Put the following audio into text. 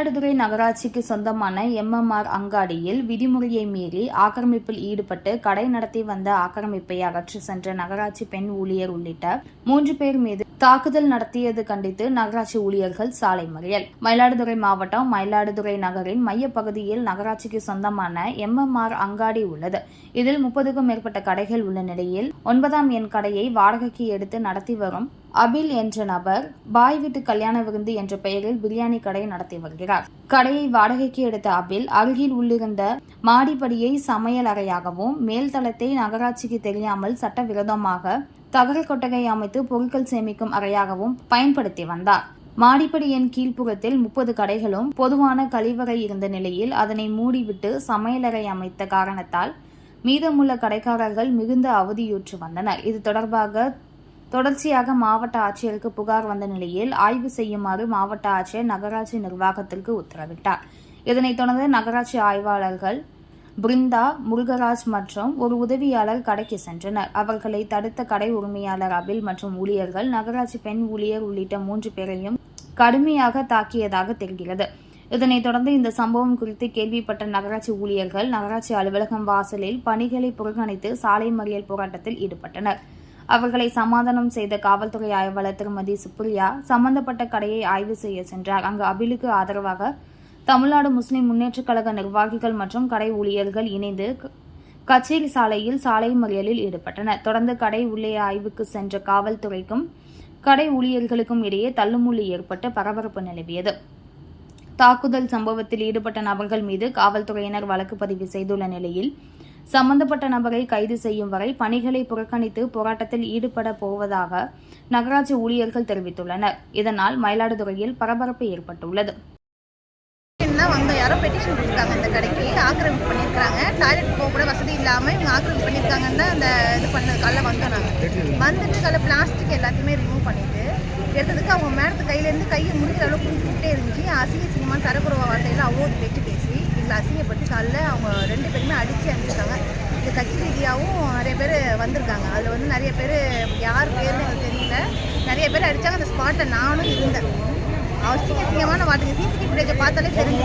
மயிலாடுதுறை நகராட்சிக்கு சொந்தமான எம்எம்ஆர் அங்காடியில் விதிமுறையை மீறி ஆக்கிரமிப்பில் ஈடுபட்டு கடை நடத்தி வந்த ஆக்கிரமிப்பை அகற்றி சென்ற நகராட்சி பெண் ஊழியர் உள்ளிட்ட மூன்று பேர் மீது தாக்குதல் நடத்தியது கண்டித்து நகராட்சி ஊழியர்கள் சாலை மறியல். மயிலாடுதுறை மாவட்டம் மயிலாடுதுறை நகரின் மையப்பகுதியில் நகராட்சிக்கு சொந்தமான எம்எம்ஆர் அங்காடி உள்ளது. இதில் முப்பதுக்கும் மேற்பட்ட கடைகள் உள்ள நிலையில் ஒன்பதாம் எண் கடையை வாடகைக்கு எடுத்து நடத்தி வரும் அபில் என்ற நபர் பாய் வீட்டு கல்யாண விருந்து என்ற பெயரில் பிரியாணி கடை நடத்தி வருகிறார். கடையை வாடகைக்கு எடுத்த அபில் அருகில் உள்ளிருந்த மாடிப்படியை சமையல் அறையாகவும் மேல்தளத்தை நகராட்சிக்கு தெரியாமல் சட்டவிரோதமாக தகர கொட்டகை அமைத்து பொருட்கள் சேமிக்கும் அறையாகவும் பயன்படுத்தி வந்தார். மாடிப்படியின் கீழ்ப்புறத்தில் முப்பது கடைகளும் பொதுவான கழிவறை இருந்த நிலையில் அதனை மூடிவிட்டு சமையலறை அமைத்த காரணத்தால் மீதமுள்ள கடைக்காரர்கள் மிகுந்த அவதியுற்று வந்தனர். இது தொடர்பாக தொடர்ச்சியாக மாவட்ட ஆட்சியருக்கு புகார் வந்த நிலையில் ஆய்வு செய்யுமாறு மாவட்ட ஆட்சியர் நகராட்சி நிர்வாகத்திற்கு உத்தரவிட்டார். இதனைத் தொடர்ந்து நகராட்சி ஆய்வாளர்கள் பிருந்தா முருகராஜ் மற்றும் ஒரு உதவியாளர் கடைக்கு சென்றனர். அவர்களை தடுத்த கடை உரிமையாளர் அபில் மற்றும் ஊழியர்கள் நகராட்சி பெண் ஊழியர் உள்ளிட்ட மூன்று பேரையும் கடுமையாக தாக்கியதாக தெரிகிறது. இதனைத் தொடர்ந்து இந்த சம்பவம் குறித்து கேள்விப்பட்ட நகராட்சி ஊழியர்கள் நகராட்சி அலுவலகம் வாசலில் பணிகளை புறக்கணித்து சாலை மறியல் போராட்டத்தில் ஈடுபட்டனர். அவர்களை சமாதானம் செய்த காவல்துறை ஆய்வாளர் திருமதி சுப்ரியா சம்பந்தப்பட்ட கடையை ஆய்வு செய்ய சென்றார். அங்கு அபிலுக்கு ஆதரவாக தமிழ்நாடு முஸ்லிம் முன்னேற்றக் கழக நிர்வாகிகள் மற்றும் கடை ஊழியர்கள் இணைந்து கச்சேரி சாலையில் சாலை மறியலில் ஈடுபட்டனர். தொடர்ந்து கடை உள்ளே ஆய்வுக்கு சென்ற காவல்துறைக்கும் கடை ஊழியர்களுக்கும் இடையே தள்ளுமுள்ளி ஏற்பட்டு பரபரப்பு நிலவியது. தாக்குதல் சம்பவத்தில் ஈடுபட்ட நபர்கள் மீது காவல்துறையினர் வழக்கு பதிவு செய்துள்ள நிலையில் சம்பந்தப்பட்ட நபரை கைது செய்யும் வரை பணிகளை புறக்கணித்து போராட்டத்தில் ஈடுபட போவதாக நகராட்சி ஊழியர்கள் தெரிவித்துள்ளனர். இதனால் மயிலாடுதுறையில் பரபரப்பு ஏற்பட்டுள்ளது. வந்தோம் யாரோ பெட்டிஷன் கொடுத்துருக்காங்க இந்த கடைக்கு. ஆக்கிரமிப்பு பண்ணியிருக்காங்க டாய்லெட் போக கூட வசதி இல்லாமல் இவங்க ஆக்கிரமிப்பு பண்ணியிருக்காங்கன்னு தான் அந்த இது பண்ணது. காலைல வந்தோம் நாங்கள் வந்துட்டு காலைல பிளாஸ்டிக் எல்லாத்தையுமே ரிமூவ் பண்ணிட்டு எடுத்ததுக்கு அவங்க மேடத்து கையிலேருந்து கையை முடிக்கிற அளவுக்கு குடிக்கிட்டே இருந்துச்சு. அசிங்க அசிங்கமாக தரக்குறவ வார்த்தையில் அவ்வளோ பேச்சு பேசி எங்களை அசிங்கப்பட்டு காலைல அவங்க ரெண்டு பேருமே அடித்து அனுப்பிச்சிருக்காங்க இது கட்சி ரீதியாகவும் நிறைய பேர் வந்திருக்காங்க. அதில் வந்து நிறைய பேர் யார் பேர்னு எனக்கு தெரியல. நிறைய பேர் அடித்தாங்க அந்த ஸ்பாட்டில் நானும் இருந்தேன். அசிங்க அசிங்கமான வார்த்தைங்க. சிசிடிவி ஃபுட்டேஜை பார்த்தாலே தெரிஞ்சு